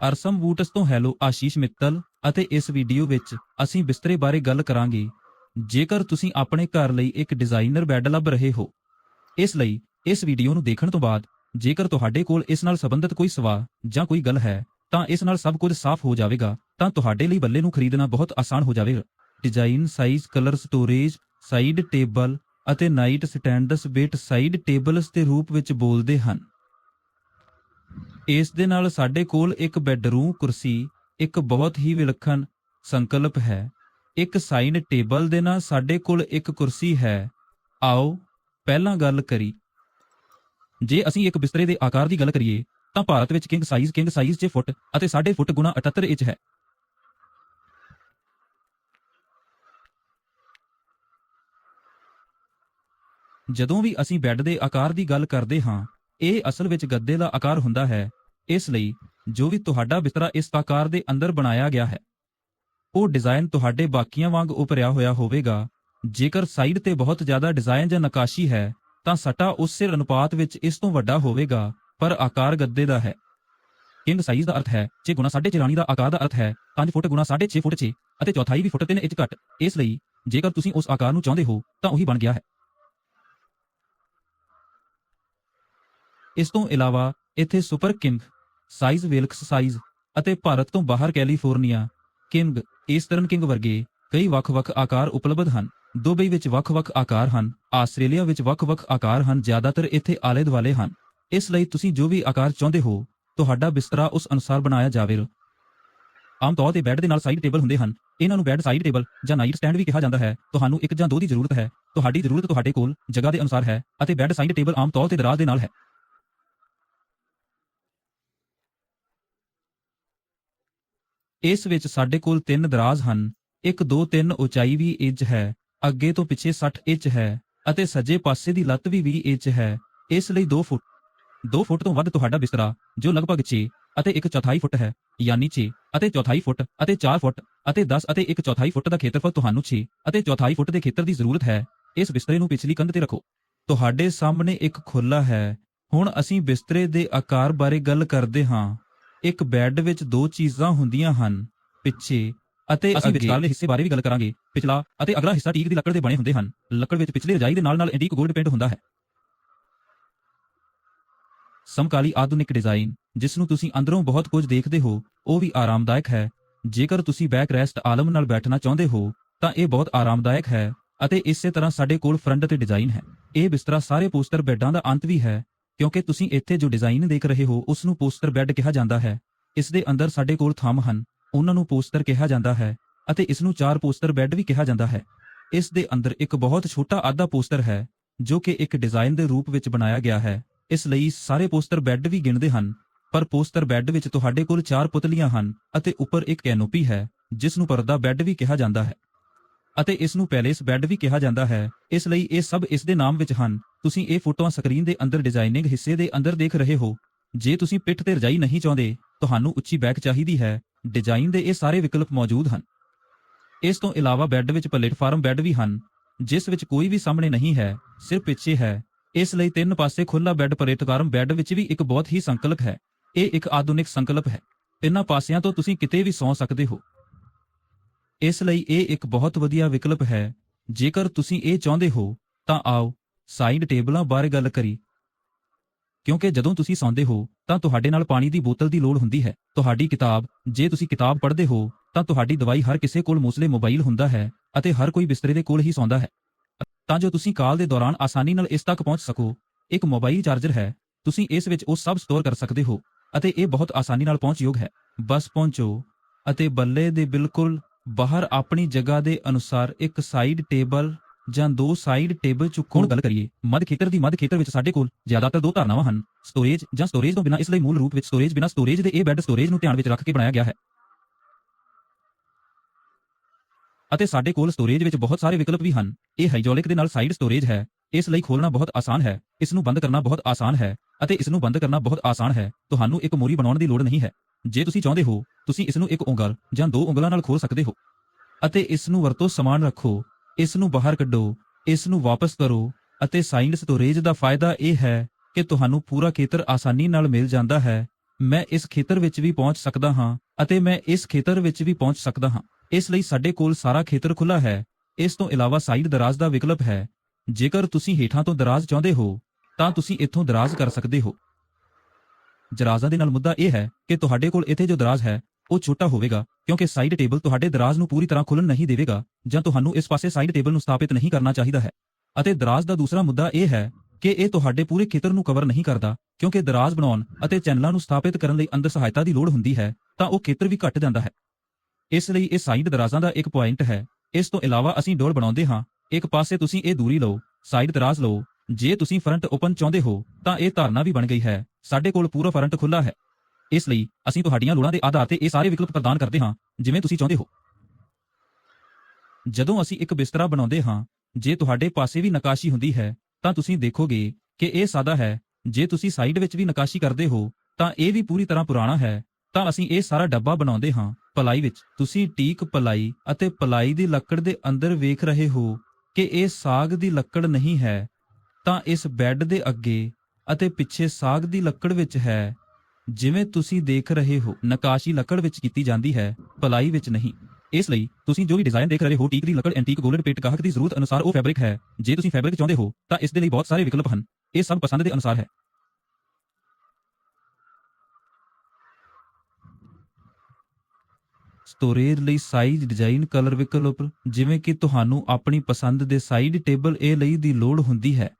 ਅਰਸਮ boots ਤੋਂ hello, Ashish Mittal ਅਤੇ ਇਸ ਵੀਡੀਓ ਵਿੱਚ ਅਸੀਂ ਬਿਸਤਰੇ ਬਾਰੇ ਗੱਲ ਕਰਾਂਗੇ। ਜੇਕਰ ਤੁਸੀਂ ਆਪਣੇ ਘਰ ਲਈ ਇੱਕ ਡਿਜ਼ਾਈਨਰ ਬੈੱਡ ਲੱਭ ਰਹੇ ਹੋ, ਇਸ ਲਈ ਇਸ ਵੀਡੀਓ ਨੂੰ ਦੇਖਣ ਤੋਂ ਬਾਅਦ ਜੇਕਰ ਤੁਹਾਡੇ ਕੋਲ ਇਸ ਨਾਲ ਸੰਬੰਧਿਤ ਕੋਈ ਸਵਾਲ ਜਾਂ ਕੋਈ ਗੱਲ ਹੈ, ਤਾਂ ਇਸ ਨਾਲ ਸਭ ਕੁਝ ਸਾਫ਼ ਹੋ ਜਾਵੇਗਾ, ਤਾਂ ਤੁਹਾਡੇ ਲਈ ਬੱਲੇ ਨੂੰ ਖਰੀਦਣਾ ਬਹੁਤ ਆਸਾਨ ਹੋ ਜਾਵੇਗਾ। Design, size, colour, storage, side table ਅਤੇ night stands bed side tables ਦੇ ਰੂਪ ਵਿੱਚ ਬੋਲਦੇ ਹਨ। ਇਸ ਦੇ ਨਾਲ ਸਾਡੇ ਕੋਲ ਇੱਕ ਬੈੱਡਰੂਮ, ਕੁਰਸੀ, ਇੱਕ ਬਹੁਤ ਹੀ ਵਿਲੱਖਣ ਸੰਕਲਪ ਹੈ। ਇੱਕ ਸਾਈਡ ਟੇਬਲ ਦੇ ਨਾਲ ਸਾਡੇ ਕੋਲ ਇੱਕ ਕੁਰਸੀ ਹੈ। ਆਓ ਪਹਿਲਾਂ ਗੱਲ ਕਰੀ। ਜੇ ਅਸੀਂ ਇੱਕ ਬਿਸਤਰੇ ਦੇ ਆਕਾਰ ਦੀ ਗੱਲ ਕਰੀਏ, ਤਾਂ ਭਾਰਤ ਵਿੱਚ ਕਿੰਗ ਸਾਈਜ਼ ਕਿੰਗ ਸਾਈਜ਼ 'ਚ ਫੁੱਟ ਅਤੇ 6.5 ਫੁੱਟ ਗੁਣਾ 78 ਇੰਚ ਹੈ। ਜਦੋਂ ਵੀ ਅਸੀਂ ਬੈੱਡ ਦੇ ਆਕਾਰ ਦੀ ਗੱਲ ਕਰਦੇ ਹਾਂ, ਇਹ ਅਸਲ ਵਿੱਚ ਗੱਦੇ ਦਾ ਆਕਾਰ ਹੁੰਦਾ ਹੈ। ਇਸ ਲਈ ਜੋ ਵੀ ਤੁਹਾਡਾ ਬਿਸਤਰਾ ਇਸ ਆਕਾਰ ਦੇ ਅੰਦਰ ਬਣਾਇਆ ਗਿਆ ਹੈ, ਉਹ ਡਿਜ਼ਾਈਨ ਤੁਹਾਡੇ ਬਾਕੀਆਂ ਵਾਂਗ ਉਪਰਿਆ ਹੋਇਆ ਹੋਵੇਗਾ। ਜੇਕਰ ਸਾਈਡ ਤੇ ਬਹੁਤ ਜ਼ਿਆਦਾ ਡਿਜ਼ਾਈਨ ਜਾਂ ਨਕਾਸ਼ੀ ਹੈ, ਤਾਂ ਸਟਾ ਉਸੇ ਅਨੁਪਾਤ ਵਿੱਚ ਇਸ ਤੋਂ ਵੱਡਾ ਹੋਵੇਗਾ, ਪਰ ਆਕਾਰ ਗੱਦੇ ਦਾ ਹੈ। ਕਿੰਗ ਸਾਈਜ਼ ਦਾ ਅਰਥ ਹੈ 6 ਗੁਣਾ 6.5 ਰਾਣੀ ਦਾ ਆਕਾਰ ਦਾ ਅਰਥ ਹੈ 5 ਫੁੱਟ ਗੁਣਾ 6.5 ਫੁੱਟ 6 ਅਤੇ ਚੌਥਾਈ ਵੀ ਫੁੱਟ 3 ਇੰਚ ਘੱਟ। ਇਸ ਲਈ ਜੇਕਰ ਤੁਸੀਂ ਉਸ ਆਕਾਰ ਨੂੰ ਚਾਹੁੰਦੇ ਹੋ, ਤਾਂ ਉਹੀ ਬਣ ਗਿਆ ਹੈ। ਇਸ ਤੋਂ ਇਲਾਵਾ ਇੱਥੇ ਸੁਪਰ ਕਿੰਗ ਸਾਈਜ਼ ਵੇਲਕਸ ਸਾਈਜ਼ ਅਤੇ ਭਾਰਤ ਤੋਂ ਬਾਹਰ ਕੈਲੀਫੋਰਨੀਆ ਕਿੰਗ ਈਸਟਰਨ ਕਿੰਗ ਵਰਗੇ ਕਈ ਵੱਖ-ਵੱਖ ਆਕਾਰ ਉਪਲਬਧ ਹਨ। ਦੁਬਈ ਵਿੱਚ ਵੱਖ-ਵੱਖ ਆਕਾਰ ਹਨ ਆਸਟ੍ਰੇਲੀਆ ਵਿੱਚ ਵੱਖ-ਵੱਖ ਆਕਾਰ ਹਨ, ਜ਼ਿਆਦਾਤਰ ਇੱਥੇ ਆਲੇ-ਦੁਆਲੇ ਹਨ। ਇਸ ਲਈ ਤੁਸੀਂ ਜੋ ਵੀ ਆਕਾਰ ਚਾਹੁੰਦੇ ਹੋ, ਤੁਹਾਡਾ ਬਿਸਤਰਾ ਉਸ ਅਨੁਸਾਰ ਬਣਾਇਆ ਜਾਵੇਗਾ ਆਮ ਤੌਰ ਤੇ ਬੈੱਡ ਦੇ ਨਾਲ ਸਾਈਡ ਟੇਬਲ ਹੁੰਦੇ ਹਨ। ਇਹਨਾਂ ਨੂੰ ਬੈੱਡ ਸਾਈਡ ਟੇਬਲ ਜਾਂ ਨਾਈਟ ਸਟੈਂਡ ਵੀ ਕਿਹਾ ਜਾਂਦਾ ਹੈ। ਤੁਹਾਨੂੰ ਇੱਕ ਜਾਂ ਦੋ ਦੀ ਜ਼ਰੂਰਤ ਹੈ। ਤੁਹਾਡੀ ਜ਼ਰੂਰਤ ਤੁਹਾਡੇ ਕੋਲ ਜਗ੍ਹਾ ਦੇ ਅਨੁਸਾਰ ਹੈ ਅਤੇ ਬੈੱਡ ਸਾਈਡ ਟੇਬਲ ਆਮ ਤੌਰ ਤੇ ਦਰਾਜ਼ ਦੇ ਨਾਲ ਹੈ। ਇਸ ਵਿੱਚ ਸਾਡੇ ਕੋਲ ਤਿੰਨ ਦਰਾਜ਼ ਹਨ। ਇੱਕ 2 3 ਉਚਾਈ ਵੀ ਇੰਚ ਹੈ। ਅੱਗੇ ਤੋਂ ਪਿੱਛੇ 60 ਇੰਚ ਹੈ ਅਤੇ ਸੱਜੇ ਪਾਸੇ ਦੀ ਲੱਤ ਵੀ 20 ਇੰਚ ਹੈ। ਇਸ ਲਈ 2 ਫੁੱਟ 2 ਫੁੱਟ ਤੋਂ ਵੱਧ ਤੁਹਾਡਾ ਬਿਸਤਰਾ, ਜੋ ਲਗਭਗ 6 ਅਤੇ 1 ਚੌਥਾਈ ਫੁੱਟ ਹੈ, ਯਾਨੀ 6 ਅਤੇ ਚੌਥਾਈ ਫੁੱਟ ਅਤੇ 4 ਫੁੱਟ ਅਤੇ 10 ਅਤੇ 1 ਚੌਥਾਈ ਫੁੱਟ ਦਾ ਖੇਤਰਫਲ ਤੁਹਾਨੂੰ 6 ਅਤੇ ਚੌਥਾਈ ਫੁੱਟ ਦੇ ਖੇਤਰ ਦੀ ਜ਼ਰੂਰਤ ਹੈ। ਇਸ ਬਿਸਤਰੇ ਨੂੰ ਪਿਛਲੀ ਕੰਧ ਤੇ ਰੱਖੋ। ਤੁਹਾਡੇ ਸਾਹਮਣੇ ਇੱਕ ਖੁੱਲਾ ਹੈ। ਹੁਣ ਅਸੀਂ ਬਿਸਤਰੇ ਦੇ ਆਕਾਰ ਬਾਰੇ ਗੱਲ ਕਰਦੇ ਹਾਂ। ਇੱਕ ਬੈੱਡ ਵਿੱਚ ਦੋ ਚੀਜ਼ਾਂ ਹੁੰਦੀਆਂ ਹਨ ਪਿੱਛੇ ਅਤੇ ਅਸੀਂ ਵਿਚਕਾਰਲੇ ਹਿੱਸੇ ਬਾਰੇ ਵੀ ਗੱਲ ਕਰਾਂਗੇ। ਪਿਛਲਾ ਅਤੇ ਅਗਲਾ ਹਿੱਸਾ ਟੀਕ ਦੀ ਲੱਕੜ ਦੇ ਬਣੇ ਹੁੰਦੇ ਹਨ। ਲੱਕੜ ਵਿੱਚ ਪਿਛਲੀ ਰਜਾਈ ਦੇ ਨਾਲ ਨਾਲ ਐਂਟੀਕ 골ਡ ਪੇਂਟ ਹੁੰਦਾ ਹੈ। ਸਮਕਾਲੀ ਆਧੁਨਿਕ ਡਿਜ਼ਾਈਨ ਜਿਸ ਨੂੰ ਤੁਸੀਂ ਅੰਦਰੋਂ ਬਹੁਤ ਕੁਝ ਦੇਖਦੇ ਹੋ ਉਹ ਵੀ ਆਰਾਮਦਾਇਕ ਹੈ। ਜੇਕਰ ਤੁਸੀਂ ਬੈਕ ਰੈਸਟ ਆਲਮ ਨਾਲ ਬੈਠਣਾ ਚਾਹੁੰਦੇ ਹੋ ਤਾਂ ਇਹ ਬਹੁਤ ਆਰਾਮਦਾਇਕ ਹੈ ਅਤੇ ਇਸੇ ਤਰ੍ਹਾਂ ਸਾਡੇ ਕੋਲ ਫਰੰਟ ਤੇ ਡਿਜ਼ਾਈਨ ਹੈ। ਇਹ ਬਿਸਤਰਾ ਸਾਰੇ ਪੋਸਟਰ ਬੈੱਡਾਂ ਦਾ ਅੰਤ ਵੀ ਹੈ ਕਿਉਂਕਿ ਤੁਸੀਂ ਇੱਥੇ ਜੋ ਡਿਜ਼ਾਈਨ ਦੇਖ ਰਹੇ ਹੋ ਉਸ ਨੂੰ ਪੋਸਟਰ ਬੈੱਡ ਕਿਹਾ ਜਾਂਦਾ ਹੈ। ਇਸ ਦੇ ਅੰਦਰ ਸਾਡੇ ਕੋਲ ਥੰਮ ਹਨ, ਉਹਨਾਂ ਨੂੰ ਪੋਸਟਰ ਕਿਹਾ ਜਾਂਦਾ ਹੈ ਅਤੇ ਇਸ ਨੂੰ ਚਾਰ ਪੋਸਟਰ ਬੈੱਡ ਵੀ ਕਿਹਾ ਜਾਂਦਾ ਹੈ। ਇਸ ਦੇ ਅੰਦਰ ਇੱਕ ਬਹੁਤ ਛੋਟਾ ਆਧਾ ਪੋਸਟਰ ਹੈ, ਜੋ ਕਿ ਇੱਕ ਡਿਜ਼ਾਈਨ ਦੇ ਰੂਪ ਵਿੱਚ ਬਣਾਇਆ ਗਿਆ ਹੈ। ਇਸ ਲਈ ਸਾਰੇ ਪੋਸਟਰ ਬੈੱਡ ਵੀ ਗਿਣਦੇ ਹਨ, ਪਰ ਪੋਸਟਰ ਬੈੱਡ ਵਿੱਚ ਤੁਹਾਡੇ ਕੋਲ ਚਾਰ ਪੁਤਲੀਆਂ ਹਨ ਅਤੇ ਉੱਪਰ ਇੱਕ ਕੈਨੋਪੀ ਹੈ ਜਿਸ ਨੂੰ ਪਰਦਾ ਬੈੱਡ ਵੀ ਕਿਹਾ ਜਾਂਦਾ ਹੈ। ਅਤੇ ਇਸ ਨੂੰ ਪੈਲੇਸ ਬੈੱਡ ਵੀ ਕਿਹਾ ਜਾਂਦਾ ਹੈ। ਇਸ ਲਈ ਇਹ ਸਭ ਇਸ ਦੇ ਨਾਮ ਵਿੱਚ ਹਨ। ਤੁਸੀਂ ਇਹ ਫੋਟੋਆਂ ਸਕਰੀਨ ਦੇ ਅੰਦਰ ਡਿਜ਼ਾਈਨਿੰਗ ਹਿੱਸੇ ਦੇ ਅੰਦਰ ਦੇਖ ਰਹੇ ਹੋ। ਜੇ ਤੁਸੀਂ ਪਿੱਠ ਤੇ ਰਜਾਈ ਨਹੀਂ ਚਾਹੁੰਦੇ, ਤੁਹਾਨੂੰ ਉੱਚੀ ਬੈਕ ਚਾਹੀਦੀ ਹੈ। ਡਿਜ਼ਾਈਨ ਦੇ ਇਹ ਸਾਰੇ ਵਿਕਲਪ ਮੌਜੂਦ ਹਨ। ਇਸ ਤੋਂ ਇਲਾਵਾ ਬੈੱਡ ਵਿੱਚ ਪਲੇਟਫਾਰਮ ਬੈੱਡ ਵੀ ਹਨ, ਜਿਸ ਵਿੱਚ ਕੋਈ ਵੀ ਸਾਹਮਣੇ ਨਹੀਂ ਹੈ, ਸਿਰਫ ਪਿੱਛੇ ਹੈ। ਇਸ ਲਈ ਤਿੰਨ ਪਾਸੇ ਖੁੱਲਾ ਬੈੱਡ ਪਲੇਟਫਾਰਮ ਬੈੱਡ ਵਿੱਚ ਵੀ ਇੱਕ ਬਹੁਤ ਹੀ ਸੰਕਲਪ ਹੈ। ਇਹ ਇੱਕ ਆਧੁਨਿਕ ਸੰਕਲਪ ਹੈ। ਇਹਨਾਂ ਪਾਸਿਆਂ ਤੋਂ ਤੁਸੀਂ ਕਿਤੇ ਵੀ ਸੌਂ ਸਕਦੇ ਹੋ। ਇਸ ਲਈ ਇਹ ਇੱਕ ਬਹੁਤ ਵਧੀਆ ਵਿਕਲਪ ਹੈ। ਜੇਕਰ ਤੁਸੀਂ ਇਹ ਚਾਹੁੰਦੇ ਹੋ, ਤਾਂ ਆਓ ਸਾਈਡ ਟੇਬਲਾਂ ਬਾਰੇ ਗੱਲ ਕਰੀ। ਕਿਉਂਕਿ ਜਦੋਂ ਤੁਸੀਂ ਸੌਂਦੇ ਹੋ, ਤਾਂ ਤੁਹਾਡੇ ਨਾਲ ਪਾਣੀ ਦੀ ਬੋਤਲ ਦੀ ਲੋੜ ਹੁੰਦੀ ਹੈ। ਤੁਹਾਡੀ ਕਿਤਾਬ, ਜੇ ਤੁਸੀਂ ਕਿਤਾਬ ਪੜ੍ਹਦੇ ਹੋ, ਤਾਂ ਤੁਹਾਡੀ ਦਵਾਈ ਹਰ ਕਿਸੇ ਕੋਲ ਮੋਸਲੇ ਮੋਬਾਈਲ ਹੁੰਦਾ ਹੈ ਅਤੇ ਹਰ ਕੋਈ ਬਿਸਤਰੇ ਦੇ ਕੋਲ ਹੀ ਸੌਂਦਾ ਹੈ। ਤਾਂ ਜੋ ਤੁਸੀਂ ਕਾਲ ਦੇ ਦੌਰਾਨ ਆਸਾਨੀ ਨਾਲ ਇਸ ਤੱਕ ਪਹੁੰਚ ਸਕੋ, ਇੱਕ ਮੋਬਾਈਲ ਚਾਰਜਰ ਹੈ। ਤੁਸੀਂ ਇਸ ਵਿੱਚ ਉਹ ਸਭ ਸਟੋਰ ਕਰ ਸਕਦੇ ਹੋ ਅਤੇ ਇਹ ਬਹੁਤ ਆਸਾਨੀ ਨਾਲ ਪਹੁੰਚਯੋਗ ਹੈ। ਬਸ ਪਹੁੰਚੋ ਅਤੇ ਬੱਲੇ ਦੇ ਬਿਲਕੁਲ ਬਾਹਰ ਆਪਣੀ ਜਗ੍ਹਾ ਦੇ ਅਨੁਸਾਰ ਇੱਕ ਸਾਈਡ ਟੇਬਲ ਜਾਂ ਦੋ ਸਾਈਡ ਟੇਬਲ ਚੁੱਕਣ ਗੱਲ ਕਰੀਏ, ਮੱਧ ਖੇਤਰ ਦੀ ਮੱਧ ਖੇਤਰ ਵਿੱਚ ਸਾਡੇ ਕੋਲ ਜ਼ਿਆਦਾਤਰ ਦੋ ਧਾਰਨਾਵਾਂ ਹਨ ਸਟੋਰੇਜ ਜਾਂ ਸਟੋਰੇਜ ਤੋਂ ਬਿਨਾ ਇਸ ਲਈ ਮੂਲ ਰੂਪ ਵਿੱਚ ਸਟੋਰੇਜ ਬਿਨਾ ਸਟੋਰੇਜ ਦੇ ਇਹ ਬੈੱਡ ਸਟੋਰੇਜ ਨੂੰ ਧਿਆਨ ਵਿੱਚ ਰੱਖ ਕੇ ਬਣਾਇਆ ਗਿਆ ਹੈ। ਅਤੇ ਸਾਡੇ ਕੋਲ ਸਟੋਰੇਜ ਵਿੱਚ ਬਹੁਤ ਸਾਰੇ ਵਿਕਲਪ ਵੀ ਹਨ। ਇਹ ਹਾਈਡ੍ਰੋਲਿਕ ਦੇ ਨਾਲ ਸਾਈਡ ਸਟੋਰੇਜ ਹੈ। ਇਸ ਲਈ ਖੋਲਣਾ ਬਹੁਤ ਆਸਾਨ ਹੈ, ਇਸ ਨੂੰ ਬੰਦ ਕਰਨਾ ਬਹੁਤ ਆਸਾਨ ਹੈ, ਅਤੇ ਇਸ ਨੂੰ ਬੰਦ ਕਰਨਾ ਬਹੁਤ ਆਸਾਨ ਹੈ। ਤੁਹਾਨੂੰ ਇੱਕ ਮੋਰੀ ਬਣਾਉਣ ਦੀ ਲੋੜ ਨਹੀਂ ਹੈ। ਜੇ ਤੁਸੀਂ ਚਾਹੁੰਦੇ ਹੋ, ਤੁਸੀਂ ਇਸ ਨੂੰ ਇੱਕ ਉਂਗਲ ਜਾਂ ਦੋ ਉਂਗਲਾਂ ਨਾਲ ਖੋਲ ਸਕਦੇ ਹੋ। ਅਤੇ ਇਸ ਨੂੰ ਵਰਤੋਂ ਸਮਾਨ ਰੱਖੋ। ਇਸ ਨੂੰ ਬਾਹਰ ਕੱਢੋ ਇਸ ਨੂੰ ਵਾਪਸ ਕਰੋ ਅਤੇ ਸਾਈਡ ਸਟੋਰੇਜ ਦਾ ਫਾਇਦਾ ਇਹ ਹੈ ਕਿ ਤੁਹਾਨੂੰ ਪੂਰਾ ਖੇਤਰ ਆਸਾਨੀ ਨਾਲ ਮਿਲ ਜਾਂਦਾ ਹੈ। ਮੈਂ ਇਸ ਖੇਤਰ ਵਿੱਚ ਵੀ ਪਹੁੰਚ ਸਕਦਾ ਹਾਂ ਅਤੇ ਮੈਂ ਇਸ ਖੇਤਰ ਵਿੱਚ ਵੀ ਪਹੁੰਚ ਸਕਦਾ ਹਾਂ। ਇਸ ਲਈ ਸਾਡੇ ਕੋਲ ਸਾਰਾ ਖੇਤਰ ਖੁੱਲਾ ਹੈ। ਇਸ ਤੋਂ ਇਲਾਵਾ ਸਾਈਡ ਦਰਾਜ਼ ਦਾ ਵਿਕਲਪ ਹੈ। ਜੇਕਰ ਤੁਸੀਂ ਹੇਠਾਂ ਤੋਂ ਦਰਾਜ਼ ਚਾਹੁੰਦੇ ਹੋ, ਤਾਂ ਤੁਸੀਂ ਇੱਥੋਂ ਦਰਾਜ਼ ਕਰ ਸਕਦੇ ਹੋ। ਦਰਾਜ਼ਾਂ ਦੇ ਨਾਲ ਮੁੱਦਾ ਇਹ ਹੈ ਕਿ ਤੁਹਾਡੇ ਕੋਲ ਇੱਥੇ ਜੋ ਦਰਾਜ਼ ਹੈ ਉਹ ਛੋਟਾ ਹੋਵੇਗਾ, ਕਿਉਂਕਿ ਸਾਈਡ ਟੇਬਲ ਤੁਹਾਡੇ ਦਰਾਜ਼ ਨੂੰ ਪੂਰੀ ਤਰ੍ਹਾਂ ਖੁੱਲਣ ਨਹੀਂ ਦੇਵੇਗਾ, ਜਾਂ ਤੁਹਾਨੂੰ ਇਸ ਪਾਸੇ ਸਾਈਡ ਟੇਬਲ ਨੂੰ ਸਥਾਪਿਤ ਨਹੀਂ ਕਰਨਾ ਚਾਹੀਦਾ ਹੈ। ਅਤੇ ਦਰਾਜ਼ ਦਾ ਦੂਸਰਾ ਮੁੱਦਾ ਇਹ ਹੈ ਕਿ ਇਹ ਤੁਹਾਡੇ ਪੂਰੇ ਖੇਤਰ ਨੂੰ ਕਵਰ ਨਹੀਂ ਕਰਦਾ, ਕਿਉਂਕਿ ਦਰਾਜ਼ ਬਣਾਉਣ ਅਤੇ ਚੈਨਲਾਂ ਨੂੰ ਸਥਾਪਿਤ ਕਰਨ ਲਈ ਅੰਦਰ ਸਹਾਇਤਾ ਦੀ ਲੋੜ ਹੁੰਦੀ ਹੈ, ਤਾਂ ਉਹ ਖੇਤਰ ਵੀ ਘਟ ਜਾਂਦਾ ਹੈ। ਇਸ ਲਈ ਇਹ ਸਾਈਡ ਦਰਾਜ਼ਾਂ ਦਾ ਇੱਕ ਪੁਆਇੰਟ ਹੈ। ਇਸ ਤੋਂ ਇਲਾਵਾ ਅਸੀਂ ਡੋਰ ਬਣਾਉਂਦੇ ਹਾਂ। ਇੱਕ ਪਾਸੇ ਤੁਸੀਂ ਇਹ ਦੂਰੀ ਲਓ ਸਾਈਡ ਦਰਾਜ਼ ਲਓ। ਜੇ ਤੁਸੀਂ ਫਰੰਟ ਓਪਨ ਚਾਹੁੰਦੇ ਹੋ, ਤਾਂ ਇਹ ਧਾਰਨਾ ਵੀ ਬਣ ਗਈ ਹੈ। ਸਾਡੇ ਕੋਲ ਪੂਰਾ ਫਰੰਟ ਖੁੱਲਾ ਹੈ। ਇਸ ਲਈ ਅਸੀਂ ਤੁਹਾਡੀਆਂ ਲੋੜਾਂ ਦੇ ਆਧਾਰ ਤੇ ਇਹ ਸਾਰੇ ਵਿਕਲਪ ਪ੍ਰਦਾਨ ਕਰਦੇ ਹਾਂ, ਜਿਵੇਂ ਤੁਸੀਂ ਚਾਹੁੰਦੇ ਹੋ। ਜਦੋਂ ਅਸੀਂ ਇੱਕ ਬਿਸਤਰਾ ਬਣਾਉਂਦੇ ਹਾਂ, ਜੇ ਤੁਹਾਡੇ ਪਾਸੇ ਵੀ ਨਕਾਸ਼ੀ ਹੁੰਦੀ ਹੈ, ਤਾਂ ਤੁਸੀਂ ਦੇਖੋਗੇ ਕਿ ਇਹ ਸਾਦਾ ਹੈ। ਜੇ ਤੁਸੀਂ ਸਾਈਡ ਵਿੱਚ ਵੀ ਨਕਾਸ਼ੀ ਕਰਦੇ ਹੋ, ਤਾਂ ਇਹ ਵੀ ਪੂਰੀ ਤਰ੍ਹਾਂ ਪੁਰਾਣਾ ਹੈ। ਤਾਂ ਅਸੀਂ ਇਹ ਸਾਰਾ ਡੱਬਾ ਬਣਾਉਂਦੇ ਹਾਂ, ਪਲਾਈ ਵਿੱਚ। ਤੁਸੀਂ ਟੀਕ ਪਲਾਈ ਅਤੇ ਪਲਾਈ ਦੀ ਲੱਕੜ ਦੇ ਅੰਦਰ ਵੇਖ ਰਹੇ ਹੋ ਕਿ ਇਹ ਸਾਗ ਦੀ ਲੱਕੜ ਨਹੀਂ ਹੈ। ਤਾਂ ਇਸ ਬੈੱਡ ਦੇ ਅੱਗੇ ਅਤੇ ਪਿੱਛੇ ਸਾਗ ਦੀ ਲੱਕੜ ਵਿੱਚ ਹੈ। ਜਿਵੇਂ ਤੁਸੀਂ ਦੇਖ ਰਹੇ ਹੋ, ਨਕਾਸ਼ੀ ਲੱਕੜ ਵਿੱਚ ਕੀਤੀ ਜਾਂਦੀ ਹੈ ਪਲਾਈ ਵਿੱਚ ਨਹੀਂ। ਇਸ ਲਈ, ਤੁਸੀਂ ਜੋ ਵੀ ਡਿਜ਼ਾਈਨ ਦੇਖ ਰਹੇ ਹੋ, ਟੀਕ ਦੀ ਲੱਕੜ ਐਂਟੀਕ ਗੋਲਡ ਪੇਟ ਗਾਹਕ ਦੀ ਜ਼ਰੂਰਤ ਅਨੁਸਾਰ ਉਹ ਫੈਬਰਿਕ ਹੈ। ਜੇ ਤੁਸੀਂ ਫੈਬਰਿਕ ਚਾਹੁੰਦੇ ਹੋ, ਤਾਂ ਇਸ ਦੇ ਲਈ ਬਹੁਤ ਸਾਰੇ ਵਿਕਲਪ ਹਨ। ਇਹ ਸਭ ਪਸੰਦ ਦੇ ਅਨੁਸਾਰ ਹੈ। ਸਟੋਰੇਜ ਲਈ ਸਾਈਜ਼ ਡਿਜ਼ਾਈਨ ਕਲਰ ਵਿਕਲਪ, ਜਿਵੇਂ ਕਿ ਤੁਹਾਨੂੰ ਆਪਣੀ ਪਸੰਦ ਦੇ ਸਾਈਡ ਟੇਬਲ ਇਹ ਲਈ ਦੀ ਲੋੜ ਹੁੰਦੀ ਹੈ।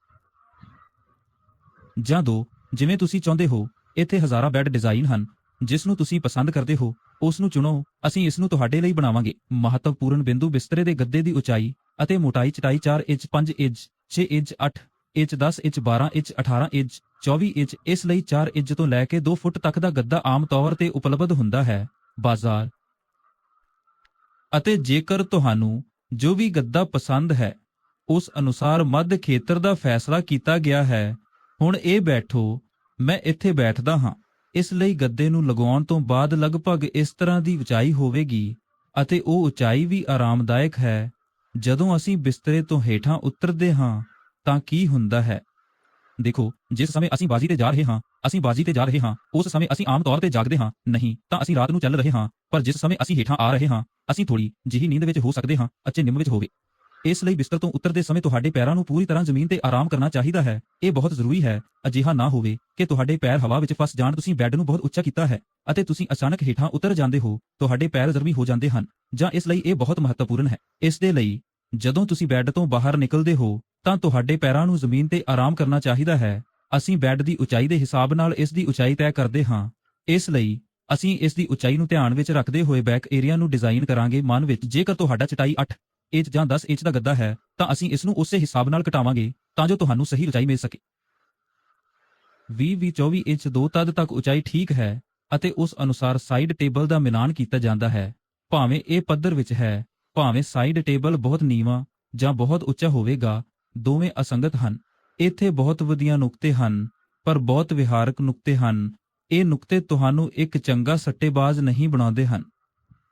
ਜਾਂ ਦੋ, ਜਿਵੇਂ ਤੁਸੀਂ ਚਾਹੁੰਦੇ ਹੋ ਇੱਥੇ ਹਜ਼ਾਰਾਂ ਬੈੱਡ ਡਿਜ਼ਾਈਨ ਹਨ, ਜਿਸ ਨੂੰ ਤੁਸੀਂ ਪਸੰਦ ਕਰਦੇ ਹੋ, ਉਸ ਨੂੰ ਚੁਣੋ, ਅਸੀਂ ਇਸ ਨੂੰ ਤੁਹਾਡੇ ਲਈ ਬਣਾਵਾਂਗੇ। ਮਹੱਤਵਪੂਰਨ ਬਿੰਦੂ ਬਿਸਤਰੇ ਦੇ ਗੱਦੇ ਦੀ ਉਚਾਈ ਅਤੇ ਮੋਟਾਈ ਚਟਾਈ 4 inch 5 inch 6 inch 8 inch 10 inch 12 inch 18 inch 24 inch, ਇਸ ਲਈ 4 ਇੰਚ ਤੋਂ ਲੈ ਕੇ 2 ਫੁੱਟ ਤੱਕ ਦਾ ਗੱਦਾ ਆਮ ਤੌਰ ਤੇ ਉਪਲਬਧ ਹੁੰਦਾ ਹੈ। ਬਾਜ਼ਾਰ। ਅਤੇ ਜੇਕਰ ਤੁਹਾਨੂੰ ਜੋ ਵੀ ਗੱਦਾ ਪਸੰਦ ਹੈ, ਉਸ ਅਨੁਸਾਰ ਮੱਧ ਖੇਤਰ ਦਾ ਫੈਸਲਾ ਕੀਤਾ ਗਿਆ ਹੈ, ਹੁਣ ਇਹ ਬੈਠੋ ਮੈਂ ਇੱਥੇ ਬੈਠਦਾ ਹਾਂ। ਇਸ ਲਈ ਗੱਦੇ ਨੂੰ ਲਗਾਉਣ ਤੋਂ ਬਾਅਦ ਲਗਭਗ ਇਸ ਤਰ੍ਹਾਂ ਦੀ ਉਚਾਈ ਹੋਵੇਗੀ ਅਤੇ ਉਹ ਉਚਾਈ ਵੀ ਆਰਾਮਦਾਇਕ ਹੈ। ਜਦੋਂ ਅਸੀਂ ਬਿਸਤਰੇ ਤੋਂ ਹੇਠਾਂ ਉਤਰਦੇ ਹਾਂ, ਤਾਂ ਕੀ ਹੁੰਦਾ ਹੈ? ਦੇਖੋ, ਜਿਸ ਸਮੇਂ ਅਸੀਂ ਬਾਜੀ ਤੇ ਜਾ ਰਹੇ ਹਾਂ, ਅਸੀਂ ਬਾਜੀ ਤੇ ਜਾ ਰਹੇ ਹਾਂ, ਉਸ ਸਮੇਂ ਅਸੀਂ ਆਮ ਤੌਰ ਤੇ ਜਾਗਦੇ ਹਾਂ, ਨਹੀਂ, ਤਾਂ ਅਸੀਂ ਰਾਤ ਨੂੰ ਚੱਲ ਰਹੇ ਹਾਂ, ਪਰ ਜਿਸ ਸਮੇਂ ਅਸੀਂ ਹੇਠਾਂ ਆ ਰਹੇ ਹਾਂ, ਅਸੀਂ ਥੋੜੀ ਜਿਹੀ ਨੀਂਦ ਵਿੱਚ ਹੋ ਸਕਦੇ ਹਾਂ ਅੱਛੇ ਨਿੰਮ ਵਿੱਚ ਹੋਵੇ। ਇਸ ਲਈ ਬਿਸਤਰ ਤੋਂ ਉਤਰਦੇ ਸਮੇਂ ਤੁਹਾਡੇ ਪੈਰਾਂ ਨੂੰ ਪੂਰੀ ਤਰ੍ਹਾਂ ਜ਼ਮੀਨ ਤੇ ਆਰਾਮ ਕਰਨਾ ਚਾਹੀਦਾ ਹੈ। ਇਹ ਬਹੁਤ ਜ਼ਰੂਰੀ ਹੈ। ਅਜਿਹਾ ਨਾ ਹੋਵੇ ਕਿ ਤੁਹਾਡੇ ਪੈਰ ਹਵਾ ਵਿੱਚ ਫਸ ਜਾਣ, ਤੁਸੀਂ ਬੈੱਡ ਨੂੰ ਬਹੁਤ ਉੱਚਾ ਕੀਤਾ ਹੈ ਅਤੇ ਤੁਸੀਂ ਅਚਾਨਕ ਹੇਠਾਂ ਉਤਰ ਜਾਂਦੇ ਹੋ। ਤੁਹਾਡੇ ਪੈਰ ਜ਼ਰਮੀ ਹੋ ਜਾਂਦੇ ਹਨ, ਜਾਂ ਇਸ ਲਈ ਇਹ ਬਹੁਤ ਮਹੱਤਵਪੂਰਨ ਹੈ। ਇਸ ਦੇ ਲਈ, ਜਦੋਂ ਤੁਸੀਂ ਬੈੱਡ ਤੋਂ ਬਾਹਰ ਨਿਕਲਦੇ ਹੋ, ਤਾਂ ਤੁਹਾਡੇ ਪੈਰਾਂ ਨੂੰ ਜ਼ਮੀਨ ਤੇ ਆਰਾਮ ਕਰਨਾ ਚਾਹੀਦਾ ਹੈ। ਅਸੀਂ ਬੈੱਡ ਦੀ ਉਚਾਈ ਦੇ ਹਿਸਾਬ ਨਾਲ ਇਸ ਦੀ ਉਚਾਈ ਤੈਅ ਕਰਦੇ ਹਾਂ। ਇਸ ਲਈ, ਅਸੀਂ ਇਸ ਦੀ ਉਚਾਈ ਨੂੰ ਧਿਆਨ ਵਿੱਚ ਰੱਖਦੇ ਹੋਏ ਬੈਕ ਏਰੀਆ ਨੂੰ ਡਿਜ਼ਾਈਨ ਕਰਾਂਗੇ। ਮਨ ਵਿੱਚ, ਜੇਕਰ ਤੁਹਾਡਾ ਚਟਾਈ 8 ਇੰਚ ਜਾਂ 10 ਇੰਚ ਦਾ ਗੱਦਾ ਹੈ, ਤਾਂ ਅਸੀਂ ਇਸ ਨੂੰ ਉਸੇ ਹਿਸਾਬ ਨਾਲ ਘਟਾਵਾਂਗੇ, ਤਾਂ ਜੋ ਤੁਹਾਨੂੰ ਸਹੀ ਉਚਾਈ ਮਿਲ ਸਕੇ। 20 ਵੀ 24 ਇੰਚ ਦੋ ਤਦ ਤੱਕ ਉਚਾਈ ਠੀਕ ਹੈ ਅਤੇ ਉਸ ਅਨੁਸਾਰ ਸਾਈਡ ਟੇਬਲ ਦਾ ਮਿਲਾਨ ਕੀਤਾ ਜਾਂਦਾ ਹੈ। ਭਾਵੇਂ ਇਹ ਪੱਧਰ ਵਿੱਚ ਹੈ, ਭਾਵੇਂ ਸਾਈਡ ਟੇਬਲ ਬਹੁਤ ਨੀਵਾਂ ਜਾਂ ਬਹੁਤ ਉੱਚਾ ਹੋਵੇਗਾ, ਦੋਵੇਂ ਅਸੰਗਤ ਹਨ। ਇੱਥੇ ਬਹੁਤ ਵਧੀਆ ਨੁਕਤੇ ਹਨ, ਪਰ ਬਹੁਤ ਵਿਹਾਰਕ ਨੁਕਤੇ ਹਨ। ਇਹ ਨੁਕਤੇ ਤੁਹਾਨੂੰ ਇੱਕ ਚੰਗਾ ਸੱਟੇਬਾਜ਼ ਨਹੀਂ ਬਣਾਉਂਦੇ ਹਨ।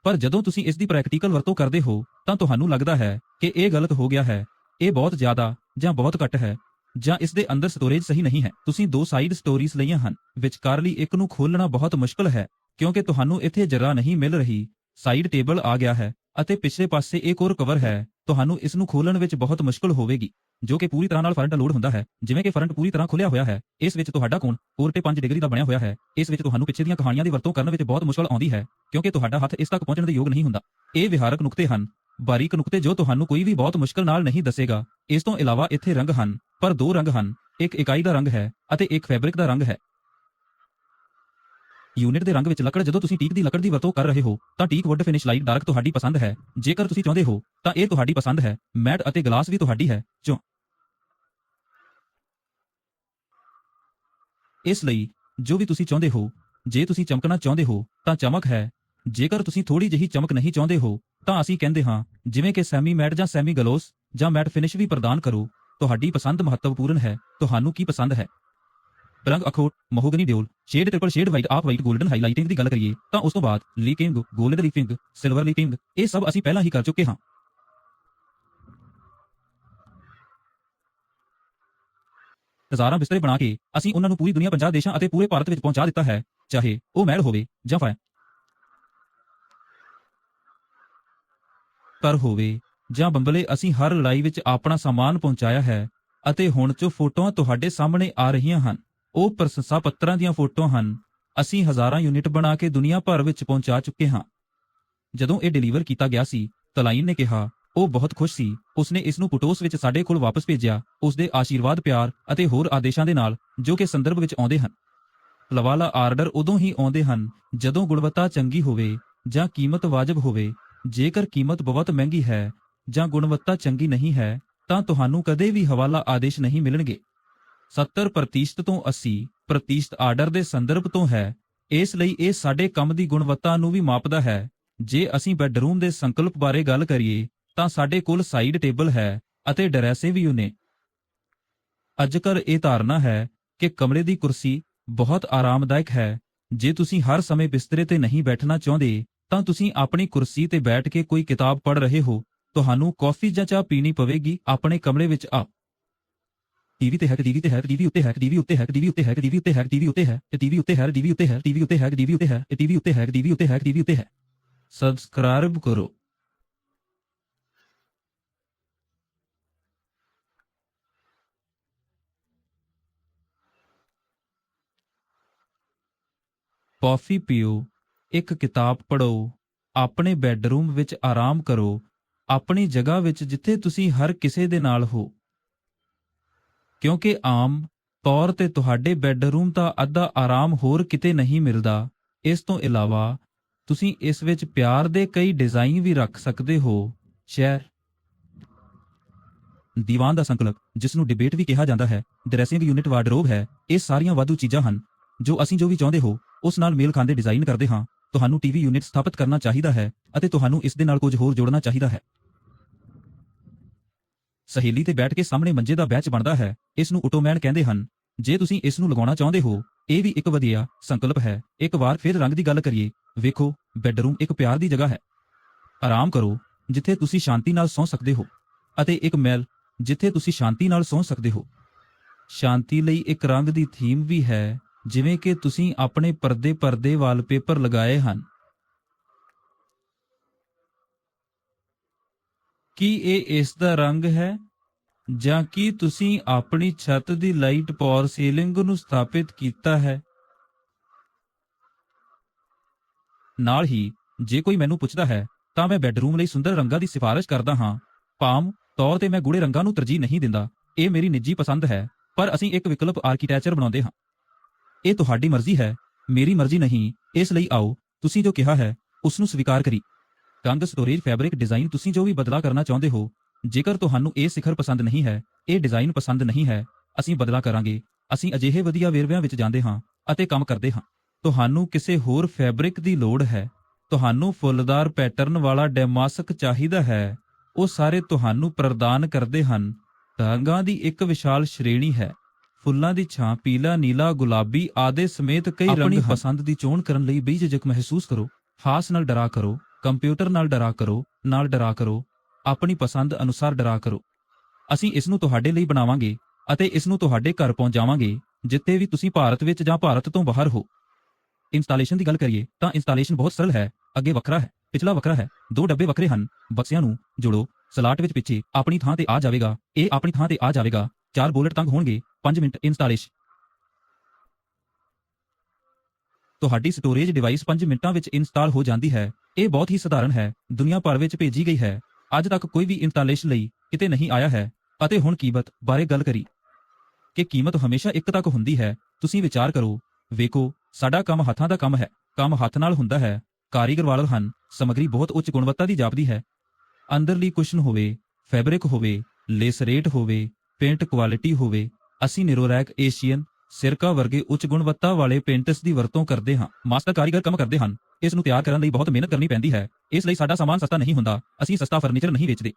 ਪਰ ਜਦੋਂ ਤੁਸੀਂ ਇਸ ਦੀ ਪ੍ਰੈਕਟੀਕਲ ਵਰਤੋਂ ਕਰਦੇ ਹੋ, ਤਾਂ ਤੁਹਾਨੂੰ ਲੱਗਦਾ ਹੈ ਕਿ ਇਹ ਗਲਤ ਹੋ ਗਿਆ ਹੈ। ਇਹ ਬਹੁਤ ਜ਼ਿਆਦਾ ਜਾਂ ਬਹੁਤ ਘੱਟ ਹੈ ਜਾਂ ਇਸ ਦੇ ਅੰਦਰ ਸਟੋਰੇਜ ਸਹੀ ਨਹੀਂ ਹੈ। ਤੁਸੀਂ ਦੋ ਸਾਈਡ ਸਟੋਰੀਜ਼ ਲਈਆਂ ਹਨ, ਵਿਚਕਾਰਲੀ ਇੱਕ ਨੂੰ ਖੋਲਣਾ ਬਹੁਤ ਮੁਸ਼ਕਲ ਹੈ, ਕਿਉਂਕਿ ਤੁਹਾਨੂੰ ਇੱਥੇ ਜਗ੍ਹਾ ਨਹੀਂ ਮਿਲ ਰਹੀ। ਸਾਈਡ ਟੇਬਲ ਆ ਗਿਆ ਹੈ ਅਤੇ ਪਿਛਲੇ ਪਾਸੇ ਇੱਕ ਹੋਰ ਕਵਰ ਹੈ, ਤੁਹਾਨੂੰ ਇਸ ਨੂੰ ਖੋਲਣ ਵਿੱਚ ਬਹੁਤ ਮੁਸ਼ਕਲ ਹੋਵੇਗੀ। ਜੋ ਕਿ ਪੂਰੀ ਤਰ੍ਹਾਂ ਨਾਲ ਫਰੰਟ ਲੋਡ ਹੁੰਦਾ ਹੈ, ਜਿਵੇਂ ਕਿ ਫਰੰਟ ਪੂਰੀ ਤਰ੍ਹਾਂ ਖੁੱਲਿਆ ਹੋਇਆ ਹੈ, ਇਸ ਵਿੱਚ ਤੁਹਾਡਾ ਕੋਣ ਤੇ 5 ਡਿਗਰੀ ਦਾ ਬਣਿਆ ਹੋਇਆ ਹੈ, ਇਸ ਵਿੱਚ ਤੁਹਾਨੂੰ ਪਿੱਛੇ ਦੀਆਂ ਕਹਾਣੀਆਂ ਦੀ ਵਰਤੋਂ ਕਰਨ ਵਿੱਚ ਬਹੁਤ ਮੁਸ਼ਕਲ ਆਉਂਦੀ ਹੈ, ਕਿਉਂਕਿ ਤੁਹਾਡਾ ਹੱਥ ਇਸ ਤੱਕ ਪਹੁੰਚਣ ਦੇ ਯੋਗ ਨਹੀਂ ਹੁੰਦਾ। ਇਹ ਵਿਹਾਰਕ ਨੁਕਤੇ ਹਨ, ਬਾਰੀਕ ਨੁਕਤੇ ਜੋ ਤੁਹਾਨੂੰ ਕੋਈ ਵੀ ਬਹੁਤ ਮੁਸ਼ਕਲ ਨਾਲ ਨਹੀਂ ਦੱਸੇਗਾ, ਇਸ ਤੋਂ ਇਲਾਵਾ ਇੱਥੇ ਰੰਗ ਹਨ, ਪਰ ਦੋ ਰੰਗ ਹਨ, ਇੱਕ ਇਕਾਈ ਦਾ ਰੰਗ ਹੈ ਅਤੇ ਇੱਕ ਫੈਬਰਿਕ ਦਾ ਰੰਗ ਹੈ। ਯੂਨਿਟ ਦੇ ਰੰਗ ਵਿੱਚ ਲੱਕੜ ਜਦੋਂ ਤੁਸੀਂ ਟੀਕ ਦੀ ਲੱਕੜ ਦੀ ਵਰਤੋਂ ਕਰ ਰਹੇ ਹੋ, ਤਾਂ teak wood finish light dark ਤੁਹਾਡੀ ਪਸੰਦ ਹੈ। ਜੇਕਰ ਤੁਸੀਂ ਚਾਹੁੰਦੇ ਹੋ, ਤਾਂ ਇਹ ਤੁਹਾਡੀ ਪਸੰਦ ਹੈ। ਮੈਟ ਅਤੇ ਗਲਾਸ ਵੀ ਤੁਹਾਡੀ ਹੈ। ਜੋ ਇਸ ਲਈ, ਜੋ ਵੀ ਤੁਸੀਂ ਚਾਹੁੰਦੇ ਹੋ, ਜੇ ਤੁਸੀਂ ਚਮਕਣਾ ਚਾਹੁੰਦੇ ਹੋ, ਤਾਂ ਚਮਕ ਹੈ। ਜੇਕਰ ਤੁਸੀਂ ਥੋੜੀ ਜਿਹੀ ਚਮਕ ਨਹੀਂ ਚਾਹੁੰਦੇ ਹੋ, ਤਾਂ ਅਸੀਂ ਕਹਿੰਦੇ ਹਾਂ, ਜਿਵੇਂ ਕਿ ਸੈਮੀ ਮੈਟ ਜਾਂ ਸੈਮੀ ਗਲੋਸ ਜਾਂ ਮੈਟ ਫਿਨਿਸ਼ ਵੀ ਪ੍ਰਦਾਨ ਕਰੋ, ਤੁਹਾਡੀ ਪਸੰਦ ਮਹੱਤਵਪੂਰਨ ਹੈ। ਤੁਹਾਨੂੰ ਕੀ ਪਸੰਦ ਹੈ? ਰੰਗ ਅਖੋਟ mahogany dual shade triple shade white off white golden highlighting ਦੀ ਗੱਲ ਕਰੀਏ, ਤਾਂ ਉਸ ਤੋਂ ਬਾਅਦ ਲੀਕਿੰਗ 골ਡ ਲੀਕਿੰਗ ਸਿਲਵਰ ਲੀਕਿੰਗ ਇਹ ਸਭ ਅਸੀਂ ਪਹਿਲਾਂ ਹੀ ਕਰ ਚੁੱਕੇ ਹਾਂ। ਹਜ਼ਾਰਾਂ ਬਿਸਤਰੇ ਬਣਾ ਕੇ ਅਸੀਂ ਉਹਨਾਂ ਨੂੰ ਪੂਰੀ ਦੁਨੀਆ 50 ਦੇਸ਼ਾਂ ਅਤੇ ਪੂਰੇ ਭਾਰਤ ਵਿੱਚ ਪਹੁੰਚਾ ਦਿੱਤਾ ਹੈ, ਚਾਹੇ ਉਹ ਮਹਿਲ ਹੋਵੇ ਜਾਂ ਫਾਇਰ। ਪਰ ਹੋਵੇ ਜਾਂ ਬੰਬਲੇ, ਅਸੀਂ ਹਰ ਲੜਾਈ ਵਿੱਚ ਆਪਣਾ ਸਮਾਨ ਪਹੁੰਚਾਇਆ ਹੈ ਅਤੇ ਹੁਣ ਜੋ ਫੋਟੋਆਂ ਤੁਹਾਡੇ ਸਾਹਮਣੇ ਆ ਰਹੀਆਂ ਹਨ। ਉਹ ਪ੍ਰਸ਼ੰਸਾ ਪੱਤਰਾਂ ਦੀਆਂ ਫੋਟੋਆਂ ਹਨ, ਅਸੀਂ ਹਜ਼ਾਰਾਂ ਯੂਨਿਟ ਬਣਾ ਕੇ ਦੁਨੀਆ ਭਰ ਵਿੱਚ ਪਹੁੰਚਾ ਚੁੱਕੇ ਹਾਂ। ਜਦੋਂ ਇਹ ਡਿਲੀਵਰ ਕੀਤਾ ਗਿਆ ਸੀ, ਤਲਾਈਨ ਨੇ ਕਿਹਾ, ਉਹ ਬਹੁਤ ਖੁਸ਼ ਸੀ। ਉਸਨੇ ਇਸ ਨੂੰ ਪੁਟੋਸ ਵਿੱਚ ਸਾਡੇ ਕੋਲ ਵਾਪਸ ਭੇਜਿਆ। ਉਸਦੇ ਆਸ਼ੀਰਵਾਦ, ਪਿਆਰ ਅਤੇ ਹੋਰ ਆਦੇਸ਼ਾਂ ਦੇ ਨਾਲ, ਜੋ ਕਿ ਸੰਦਰਭ ਵਿੱਚ ਆਉਂਦੇ ਹਨ। ਲਵਾਲਾ ਆਰਡਰ ਉਦੋਂ ਹੀ ਆਉਂਦੇ ਹਨ, ਜਦੋਂ ਗੁਣਵੱਤਾ ਚੰਗੀ ਹੋਵੇ ਜਾਂ ਕੀਮਤ ਵਾਜਬ ਹੋਵੇ। ਜੇਕਰ ਕੀਮਤ ਬਹੁਤ ਮਹਿੰਗੀ ਹੈ ਜਾਂ ਗੁਣਵੱਤਾ ਚੰਗੀ ਨਹੀਂ ਹੈ, ਤਾਂ ਤੁਹਾਨੂੰ ਕਦੇ ਵੀ ਹਵਾਲਾ ਆਦੇਸ਼ ਨਹੀਂ ਮਿਲਣਗੇ। 70% ਤੋਂ 80% ਆਰਡਰ ਦੇ ਸੰਦਰਭ ਤੋਂ ਹੈ। ਇਸ ਲਈ ਇਹ ਸਾਡੇ ਕੰਮ ਦੀ ਗੁਣਵੱਤਾ ਨੂੰ ਵੀ ਮਾਪਦਾ ਹੈ। ਜੇ ਅਸੀਂ ਬੈੱਡਰੂਮ ਦੇ ਸੰਕਲਪ ਬਾਰੇ ਗੱਲ ਕਰੀਏ, ਤਾਂ ਸਾਡੇ ਕੋਲ ਸਾਈਡ ਟੇਬਲ ਹੈ ਅਤੇ ਡਰੈਸੇ ਵੀ ਨੇ ਅੱਜਕੱਲ ਇਹ ਧਾਰਨਾ ਹੈ ਕਿ ਕਮਰੇ ਦੀ ਕੁਰਸੀ ਬਹੁਤ ਆਰਾਮਦਾਇਕ ਹੈ। ਜੇ ਤੁਸੀਂ ਹਰ ਸਮੇਂ ਬਿਸਤਰੇ ਤੇ ਨਹੀਂ ਬੈਠਣਾ ਚਾਹੁੰਦੇ, ਤਾਂ ਤੁਸੀਂ ਆਪਣੀ ਕੁਰਸੀ ਤੇ ਬੈਠ ਕੇ ਕੋਈ ਕਿਤਾਬ ਪੜ੍ਹ ਰਹੇ ਹੋ। ਤੁਹਾਨੂੰ ਕੌਫੀ ਜਾਂ ਚਾਹ ਪੀਣੀ ਪਵੇਗੀ। ਆਪਣੇ ਕਮਰੇ ਵਿੱਚ ਆ ਟੀਵੀ ਤੇ ਹੈ ਟੀਵੀ ਤੇ ਹੈ ਟੀਵੀ ਉੱਤੇ ਹੈ ਟੀਵੀ ਉੱਤੇ ਹੈ ਟੀਵੀ ਉੱਤੇ ਹੈ ਟੀਵੀ ਉੱਤੇ ਹੈ ਟੀਵੀ ਉੱਤੇ ਹੈ ਟੀਵੀ ਉੱਤੇ ਹੈ ਟੀਵੀ ਉੱਤੇ ਹੈ ਟੀਵੀ ਉੱਤੇ ਹੈ ਟੀਵੀ ਉੱਤੇ ਹੈ ਟੀਵੀ ਉੱਤੇ ਹੈ ਟੀਵੀ ਉੱਤੇ ਹੈ ਟੀਵੀ ਉੱਤੇ ਹੈ ਸਬਸਕ੍ਰਾਈਬ ਕਰੋ ਕੌਫੀ ਪੀਓ ਇੱਕ ਕਿਤਾਬ ਪੜ੍ਹੋ ਆਪਣੇ ਬੈੱਡਰੂਮ ਵਿੱਚ ਆਰਾਮ ਕਰੋ ਆਪਣੀ ਜਗ੍ਹਾ ਵਿੱਚ ਜਿੱਥੇ ਤੁਸੀਂ ਹਰ ਕਿਸੇ ਦੇ ਨਾਲ ਹੋ ਕਿਉਂਕਿ ਆਮ ਤੌਰ ਤੇ ਤੁਹਾਡੇ ਬੈੱਡਰੂਮ ਦਾ ਅੱਧਾ ਆਰਾਮ ਹੋਰ ਕਿਤੇ ਨਹੀਂ ਮਿਲਦਾ। ਇਸ ਤੋਂ ਇਲਾਵਾ, ਤੁਸੀਂ ਇਸ ਵਿੱਚ ਪਿਆਰ ਦੇ ਕਈ ਡਿਜ਼ਾਈਨ ਵੀ ਰੱਖ ਸਕਦੇ ਹੋ। ਸ਼ਹਿਰ ਦੀਵਾਨ ਦਾ ਸੰਕਲਪ, ਜਿਸ ਨੂੰ ਡਿਬੇਟ ਵੀ ਕਿਹਾ ਜਾਂਦਾ ਹੈ, ਡਰੈਸਿੰਗ ਯੂਨਿਟ ਵਾਰਡਰੋਬ ਹੈ, ਇਹ ਸਾਰੀਆਂ ਵਾਧੂ ਚੀਜ਼ਾਂ ਹਨ, ਜੋ ਅਸੀਂ ਜੋ ਵੀ ਚਾਹੁੰਦੇ ਹੋ, ਉਸ ਨਾਲ ਮੇਲ ਖਾਂਦੇ ਡਿਜ਼ਾਈਨ ਕਰਦੇ ਹਾਂ। ਤੁਹਾਨੂੰ ਟੀਵੀ ਯੂਨਿਟ ਸਥਾਪਿਤ ਕਰਨਾ ਚਾਹੀਦਾ ਹੈ ਅਤੇ ਤੁਹਾਨੂੰ ਇਸ ਦੇ ਨਾਲ ਕੁਝ ਹੋਰ ਜੋੜਨਾ ਚਾਹੀਦਾ ਹੈ। ਸਹੇਲੀ ਤੇ ਬੈਠ ਕੇ ਸਾਹਮਣੇ ਮੰਜੇ ਦਾ ਬੈਚ ਬਣਦਾ ਹੈ, ਇਸ ਨੂੰ ਆਟੋਮੈਨ ਕਹਿੰਦੇ ਹਨ। ਜੇ ਤੁਸੀਂ ਇਸ ਨੂੰ ਲਗਾਉਣਾ ਚਾਹੁੰਦੇ ਹੋ, ਇਹ ਵੀ ਇੱਕ ਵਧੀਆ ਸੰਕਲਪ ਹੈ। ਇੱਕ ਵਾਰ ਫਿਰ ਰੰਗ ਦੀ ਗੱਲ ਕਰੀਏ, ਵੇਖੋ, ਬੈੱਡਰੂਮ ਇੱਕ ਪਿਆਰ ਦੀ ਜਗ੍ਹਾ ਹੈ। ਆਰਾਮ ਕਰੋ, ਜਿੱਥੇ ਤੁਸੀਂ ਸ਼ਾਂਤੀ ਨਾਲ ਸੌਂ ਸਕਦੇ ਹੋ, ਅਤੇ ਇੱਕ ਮਹਿਲ, ਜਿੱਥੇ ਤੁਸੀਂ ਸ਼ਾਂਤੀ ਨਾਲ ਸੌਂ ਸਕਦੇ ਹੋ। ਸ਼ਾਂਤੀ ਲਈ ਇੱਕ ਰੰਗ ਦੀ ਥੀਮ ਵੀ ਹੈ, ਜਿਵੇਂ ਕਿ ਤੁਸੀਂ ਆਪਣੇ ਪਰਦੇ ਪਰਦੇ ਵਾਲਪੇਪਰ ਲਗਾਏ ਹਨ। ਕੀ ਇਹ ਇਸ ਦਾ ਰੰਗ ਹੈ? ਜਾਂ ਕੀ ਤੁਸੀਂ ਆਪਣੀ ਛੱਤ ਦੀ ਲਾਈਟ ਪੌਰ ਸੀਲਿੰਗ ਨੂੰ ਸਥਾਪਿਤ ਕੀਤਾ ਹੈ? ਨਾਲ ਹੀ, ਜੇ ਕੋਈ ਮੈਨੂੰ ਪੁੱਛਦਾ ਹੈ, ਤਾਂ ਮੈਂ ਬੈੱਡਰੂਮ ਲਈ ਸੁੰਦਰ ਰੰਗਾਂ ਦੀ ਸਿਫਾਰਿਸ਼ ਕਰਦਾ ਹਾਂ। ਪਾਮ ਤੌਰ ਤੇ ਮੈਂ ਗੂੜੇ ਰੰਗਾਂ ਨੂੰ ਤਰਜੀਹ ਨਹੀਂ ਦਿੰਦਾ। ਇਹ ਮੇਰੀ ਨਿੱਜੀ ਪਸੰਦ ਹੈ, ਪਰ ਅਸੀਂ ਇੱਕ ਵਿਕਲਪ ਆਰਕੀਟੈਕਚਰ ਬਣਾਉਂਦੇ ਹਾਂ। ਇਹ ਤੁਹਾਡੀ ਮਰਜ਼ੀ ਹੈ, ਮੇਰੀ ਮਰਜ਼ੀ ਨਹੀਂ, ਇਸ ਲਈ ਆਓ, ਤੁਸੀਂ ਜੋ ਕਿਹਾ ਹੈ ਉਸ ਨੂੰ ਸਵੀਕਾਰ ਕਰੀ। ਕੰਧ ਸਟੋਰੇਜ ਫੈਬਰਿਕ ਡਿਜ਼ਾਈਨ ਤੁਸੀਂ ਜੋ ਵੀ ਬਦਲਾ ਕਰਨਾ ਚਾਹੁੰਦੇ ਹੋ ਜੇਕਰ ਤੁਹਾਨੂੰ ਇਹ ਸਿਖਰ ਪਸੰਦ ਨਹੀਂ ਹੈ ਇਹ ਡਿਜ਼ਾਈਨ ਪਸੰਦ ਨਹੀਂ ਹੈ ਅਸੀਂ ਬਦਲਾ ਕਰਾਂਗੇ ਅਸੀਂ ਅਜਿਹੇ ਵਧੀਆ ਵੇਰਵਿਆਂ ਵਿੱਚ ਜਾਂਦੇ ਹਾਂ ਅਤੇ ਕੰਮ ਕਰਦੇ ਹਾਂ। ਤੁਹਾਨੂੰ ਕਿਸੇ ਹੋਰ ਫੈਬਰਿਕ ਦੀ ਲੋੜ ਹੈ ਤੁਹਾਨੂੰ ਫੁੱਲਦਾਰ ਪੈਟਰਨ ਵਾਲਾ ਡੈਮਾਸਕ ਚਾਹੀਦਾ ਹੈ ਉਹ ਸਾਰੇ ਤੁਹਾਨੂੰ ਪ੍ਰਦਾਨ ਕਰਦੇ ਹਨ। ਰੰਗਾਂ ਦੀ ਇੱਕ ਵਿਸ਼ਾਲ ਸ਼੍ਰੇਣੀ ਹੈ ਫੁੱਲਾਂ ਦੀ ਛਾਂ ਪੀਲਾ ਨੀਲਾ ਗੁਲਾਬੀ ਆਦਿ ਸਮੇਤ ਕਈ ਰੰਗ ਪਸੰਦ ਦੀ ਚੋਣ ਕਰਨ ਲਈ ਬੇਝਿਜਕ ਮਹਿਸੂਸ ਕਰੋ ਹਾਸ ਨਾਲ ਡਰਾ ਕਰੋ ਕੰਪਿਊਟਰ ਨਾਲ ਡਰਾ ਕਰੋ, ਨਾਲ ਡਰਾ ਕਰੋ, ਆਪਣੀ ਪਸੰਦ ਅਨੁਸਾਰ ਡਰਾ ਕਰੋ। ਅਸੀਂ ਇਸ ਨੂੰ ਤੁਹਾਡੇ ਲਈ ਬਣਾਵਾਂਗੇ ਅਤੇ ਇਸ ਨੂੰ ਤੁਹਾਡੇ ਘਰ ਪਹੁੰਚਾਵਾਂਗੇ ਜਿੱਥੇ ਵੀ ਤੁਸੀਂ ਭਾਰਤ ਵਿੱਚ ਜਾਂ ਭਾਰਤ ਤੋਂ ਬਾਹਰ ਹੋ। ਇੰਸਟਾਲੇਸ਼ਨ ਦੀ ਗੱਲ ਕਰੀਏ ਤਾਂ ਇੰਸਟਾਲੇਸ਼ਨ ਬਹੁਤ ਸਰਲ ਹੈ, ਅੱਗੇ ਵੱਖਰਾ ਹੈ, ਪਿਛਲਾ ਵੱਖਰਾ ਹੈ, ਦੋ ਡੱਬੇ ਵੱਖਰੇ ਹਨ ਬਕਸਿਆਂ ਨੂੰ ਜੋੜੋ, ਸਲਾਟ ਵਿੱਚ ਪਿੱਛੇ ਆਪਣੀ ਥਾਂ ਤੇ ਆ ਜਾਵੇਗਾ, ਇਹ ਆਪਣੀ ਥਾਂ ਤੇ ਆ ਜਾਵੇਗਾ, ਚਾਰ ਬੁਲਟ ਤੰਗ ਹੋਣਗੇ 5 ਮਿੰਟ ਇੰਸਟਾਲੇਸ਼ਨ ਤੁਹਾਡੀ ਸਟੋਰੇਜ ਡਿਵਾਈਸ 5 ਮਿੰਟਾਂ ਵਿੱਚ ਇੰਸਟਾਲ ਹੋ ਜਾਂਦੀ ਹੈ ਇਹ ਬਹੁਤ ਹੀ ਸਧਾਰਨ ਹੈ। ਦੁਨੀਆ ਭਰ ਵਿੱਚ ਭੇਜੀ ਗਈ ਹੈ। ਅੱਜ ਤੱਕ ਕੋਈ ਵੀ ਇੰਸਟਾਲੇਸ਼ਨ ਲਈ ਕਿਤੇ ਨਹੀਂ ਆਇਆ ਹੈ। ਅਤੇ ਹੁਣ ਕੀਮਤ ਬਾਰੇ ਗੱਲ ਕਰੀ। ਕਿ ਕੀਮਤ ਹਮੇਸ਼ਾ ਇੱਕ ਤੱਕ ਹੁੰਦੀ ਹੈ, ਤੁਸੀਂ ਵਿਚਾਰ ਕਰੋ। ਵੇਖੋ, ਸਾਡਾ ਕੰਮ ਹੱਥਾਂ ਦਾ ਕੰਮ ਹੈ। ਕੰਮ ਹੱਥ ਨਾਲ ਹੁੰਦਾ ਹੈ। ਕਾਰੀਗਰ ਵਾਲੇ ਹਨ। ਸਮਗਰੀ ਬਹੁਤ ਉੱਚ ਗੁਣਵੱਤਾ ਦੀ ਜਾਪਦੀ ਹੈ। ਅੰਦਰਲੀ ਕੁਸ਼ਨ ਹੋਵੇ, ਫੈਬਰਿਕ ਹੋਵੇ, ਲੇਸ ਰੇਟ ਹੋਵੇ, ਪੇਂਟ ਕੁਆਲਿਟੀ ਹੋਵੇ, ਅਸੀਂ ਨਿਰੋਰੈਕ ਏਸ਼ੀਅਨ ਸਿਰਕਾ ਵਰਗੇ ਉੱਚ ਗੁਣਵੱਤਾ ਵਾਲੇ ਪੇਂਟਸ ਦੀ ਵਰਤੋਂ ਕਰਦੇ ਹਾਂ। ਮਾਸਟਰ ਕਾਰੀਗਰ ਕੰਮ ਕਰਦੇ ਹਨ। ਇਸ ਨੂੰ ਤਿਆਰ ਕਰਨ ਲਈ ਬਹੁਤ ਮਿਹਨਤ ਕਰਨੀ ਪੈਂਦੀ ਹੈ। ਇਸ ਲਈ ਸਾਡਾ ਸਾਮਾਨ ਸਸਤਾ ਨਹੀਂ ਹੁੰਦਾ। ਅਸੀਂ ਸਸਤਾ ਫਰਨੀਚਰ ਨਹੀਂ ਵੇਚਦੇ।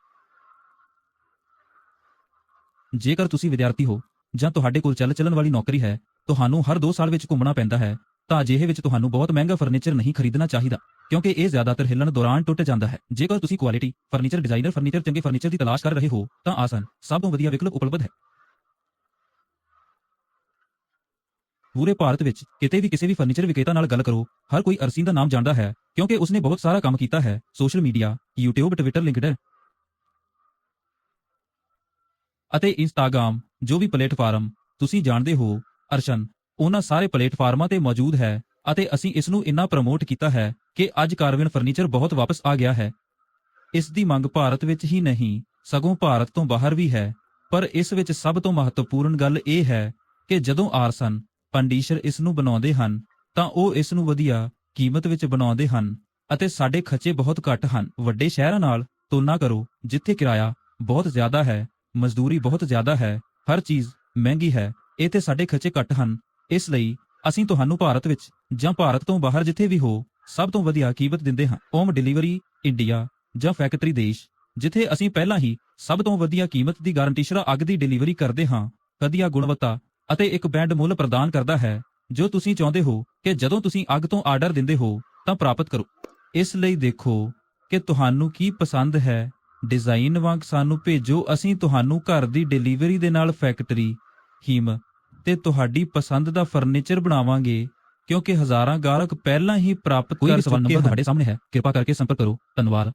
ਜੇਕਰ ਤੁਸੀਂ ਵਿਦਿਆਰਥੀ ਹੋ, ਜਾਂ ਤੁਹਾਡੇ ਕੋਲ ਚੱਲ ਚੱਲਣ ਵਾਲੀ ਨੌਕਰੀ ਹੈ, ਤੁਹਾਨੂੰ ਹਰ 2 ਸਾਲ ਵਿੱਚ ਘੁੰਮਣਾ ਪੈਂਦਾ ਹੈ, ਤਾਂ ਅਜਿਹੇ ਵਿੱਚ ਤੁਹਾਨੂੰ ਬਹੁਤ ਮਹਿੰਗਾ ਫਰਨੀਚਰ ਨਹੀਂ ਖਰੀਦਣਾ ਚਾਹੀਦਾ, ਕਿਉਂਕਿ ਇਹ ਜ਼ਿਆਦਾਤਰ ਹਿੱਲਣ ਦੌਰਾਨ ਟੁੱਟ ਜਾਂਦਾ ਹੈ। ਜੇਕਰ ਤੁਸੀਂ ਕੁਆਲਿਟੀ ਫਰਨੀਚਰ ਡਿਜ਼ਾਈਨਰ ਫਰਨੀਚਰ ਚੰਗੇ ਫਰਨੀਚਰ ਦੀ ਤਲਾਸ਼ ਕਰ ਰਹੇ ਹੋ, ਤਾਂ ਆਸਨ, ਸਭ ਤੋਂ ਵਧੀਆ ਵਿਕਲਪ ਉਪਲਬਧ ਹੈ। ਪੂਰੇ ਭਾਰਤ ਵਿੱਚ ਕਿਤੇ ਵੀ ਕਿਸੇ ਵੀ ਫਰਨੀਚਰ ਵਿਕਰੇਤਾ ਨਾਲ ਗੱਲ ਕਰੋ, ਹਰ ਕੋਈ ਅਰਸੀਨ ਦਾ ਨਾਮ ਜਾਣਦਾ ਹੈ, ਕਿਉਂਕਿ ਉਸਨੇ ਬਹੁਤ ਸਾਰਾ ਕੰਮ ਕੀਤਾ ਹੈ social media YouTube Twitter LinkedIn ਅਤੇ ਇੰਸਟਾਗ੍ਰਾਮ ਜੋ ਵੀ ਪਲੇਟਫਾਰਮ ਤੁਸੀਂ ਜਾਣਦੇ ਹੋ, ਅਰਸ਼ਨ, ਉਹਨਾਂ ਸਾਰੇ ਪਲੇਟਫਾਰਮਾਂ ਤੇ ਮੌਜੂਦ ਹੈ ਅਤੇ ਅਸੀਂ ਇਸ ਨੂੰ ਇੰਨਾ ਪ੍ਰਮੋਟ ਕੀਤਾ ਹੈ ਕਿ ਅੱਜ ਕਾਰਵਿਨ ਫਰਨੀਚਰ ਬਹੁਤ ਵਾਪਸ ਆ ਗਿਆ ਹੈ। ਇਸ ਦੀ ਮੰਗ ਭਾਰਤ ਵਿੱਚ ਹੀ ਨਹੀਂ, ਸਗੋਂ ਭਾਰਤ ਤੋਂ ਬਾਹਰ ਵੀ ਹੈ, ਪਰ ਇਸ ਵਿੱਚ ਸਭ ਤੋਂ ਮਹੱਤਵਪੂਰਨ ਗੱਲ ਇਹ ਹੈ ਕਿ ਜਦੋਂ ਆਰਸਨ ਪੰਡੀਸ਼ਰ ਇਸ ਨੂੰ ਬਣਾਉਂਦੇ ਹਨ, ਤਾਂ ਉਹ ਇਸ ਨੂੰ ਵਧੀਆ ਕੀਮਤ ਵਿੱਚ ਬਣਾਉਂਦੇ ਹਨ ਅਤੇ ਸਾਡੇ ਖਰਚੇ ਬਹੁਤ ਘੱਟ ਹਨ। ਵੱਡੇ ਸ਼ਹਿਰਾਂ ਨਾਲ ਤੁਲਨਾ ਕਰੋ, ਜਿੱਥੇ ਕਿਰਾਇਆ ਬਹੁਤ ਜ਼ਿਆਦਾ ਹੈ, ਮਜ਼ਦੂਰੀ ਬਹੁਤ ਜ਼ਿਆਦਾ ਹੈ, ਹਰ ਚੀਜ਼ ਮਹਿੰਗੀ ਹੈ, ਇੱਥੇ ਸਾਡੇ ਖਰਚੇ ਘੱਟ ਹਨ। ਇਸ ਲਈ ਅਸੀਂ ਤੁਹਾਨੂੰ ਭਾਰਤ ਵਿੱਚ ਜਾਂ ਭਾਰਤ ਤੋਂ ਬਾਹਰ ਜਿੱਥੇ ਵੀ ਹੋ, ਸਭ ਤੋਂ ਵਧੀਆ ਕੀਮਤ ਦਿੰਦੇ ਹਾਂ। ਹੋਮ ਡਿਲੀਵਰੀ ਇੰਡੀਆ ਜਾਂ ਫੈਕਟਰੀ ਦੇਸ਼, ਜਿੱਥੇ ਅਸੀਂ ਪਹਿਲਾਂ ਹੀ ਸਭ ਤੋਂ ਵਧੀਆ ਕੀਮਤ ਦੀ ਗਾਰੰਟੀ ਸ਼ਰਾ ਅੱਗ ਦੀ ਡਿਲੀਵਰੀ ਕਰਦੇ ਹਾਂ ਵਧੀਆ ਗੁਣਵੱਤਾ ਅਤੇ ਇੱਕ ਬੈਂਡ ਮੁੱਲ ਪ੍ਰਦਾਨ ਕਰਦਾ ਹੈ ਜੋ ਤੁਸੀਂ ਚਾਹੁੰਦੇ ਹੋ ਕਿ ਜਦੋਂ ਤੁਸੀਂ ਅੱਗ ਤੋਂ ਆਰਡਰ ਦਿੰਦੇ ਹੋ ਤਾਂ ਪ੍ਰਾਪਤ ਕਰੋ। ਇਸ ਲਈ ਦੇਖੋ ਕਿ ਤੁਹਾਨੂੰ ਕੀ ਪਸੰਦ ਹੈ। ਡਿਜ਼ਾਈਨ ਵਾਂਗ ਸਾਨੂੰ ਭੇਜੋ ਅਸੀਂ ਤੁਹਾਨੂੰ ਘਰ ਦੀ ਡਿਲੀਵਰੀ ਦੇ ਨਾਲ ਫੈਕਟਰੀ ਹਿਮ ਤੇ ਤੁਹਾਡੀ ਪਸੰਦ ਦਾ ਫਰਨੀਚਰ ਬਣਾਵਾਂਗੇ ਕਿਉਂਕਿ ਹਜ਼ਾਰਾਂ ਗਾਹਕ ਪਹਿਲਾਂ ਹੀ ਪ੍ਰਾਪਤ ਕਰ ਚੁੱਕੇ ਨੰਬਰ ਹਨ। ਤੁਹਾਡੇ ਸਾਹਮਣੇ ਹੈ। ਕਿਰਪਾ ਕਰਕੇ ਸੰਪਰਕ ਕਰੋ। ਧੰਨਵਾਦ।